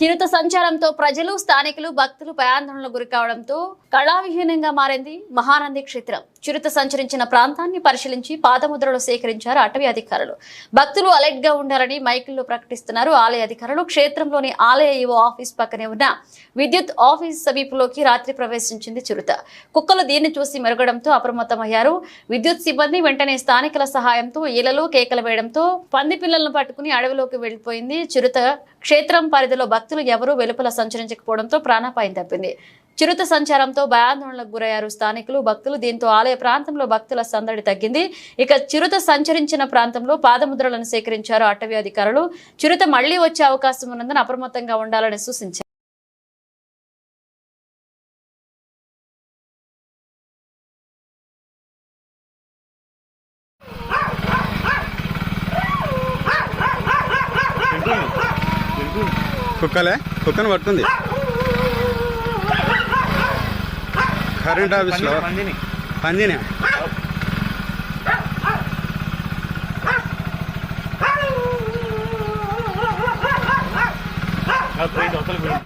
చిరుత సంచారంతో ప్రజలు స్థానికులు భక్తులు భయాందోళనకు గురికావడంతో కళావిహీనంగా మారింది మహానంది క్షేత్రం. చిరుత సంచరించిన ప్రాంతాన్ని పరిశీలించి పాదముద్రలు సేకరించారు అటవీ అధికారులు. భక్తులు అలర్ట్గా ఉండాలని మైకుల్లో ప్రకటిస్తున్నారు. ఆలయ అధికారులు క్షేత్రంలోని ఆలయ ఈవో ఆఫీస్ పక్కనే ఉన్న విద్యుత్ ఆఫీస్ సమీపంలోకి రాత్రి ప్రవేశించింది చిరుత. కుక్కలు దీన్ని చూసి మెరగడంతో అప్రమత్తమయ్యారు. విద్యుత్ సిబ్బంది వెంటనే స్థానికుల సహాయంతో ఈలలు కేకలు వేయడంతో పంది పిల్లలను పట్టుకుని అడవిలోకి వెళ్ళిపోయింది చిరుత. క్షేత్రం పరిధిలో భక్తులు ఎవరూ వెలుపల సంచరించకపోవడంతో ప్రాణాపాయం తప్పింది. చిరుత సంచారంతో భయాందోళనకు గురయ్యారు స్థానికులు. భక్తులు దీంతో ఆలయ ప్రాంతంలో భక్తుల సందడి తగ్గింది. ఇక చిరుత సంచరించిన ప్రాంతంలో పాదముద్రలను సేకరించారు అటవీ అధికారులు. చిరుత మళ్ళీ వచ్చే అవకాశం ఉన్నందున అప్రమత్తంగా ఉండాలని సూచించారు. కుక్కలే? కుక్కను పడుతుంది కరెంట్ ఆఫీస్లో. పందినే పోయింది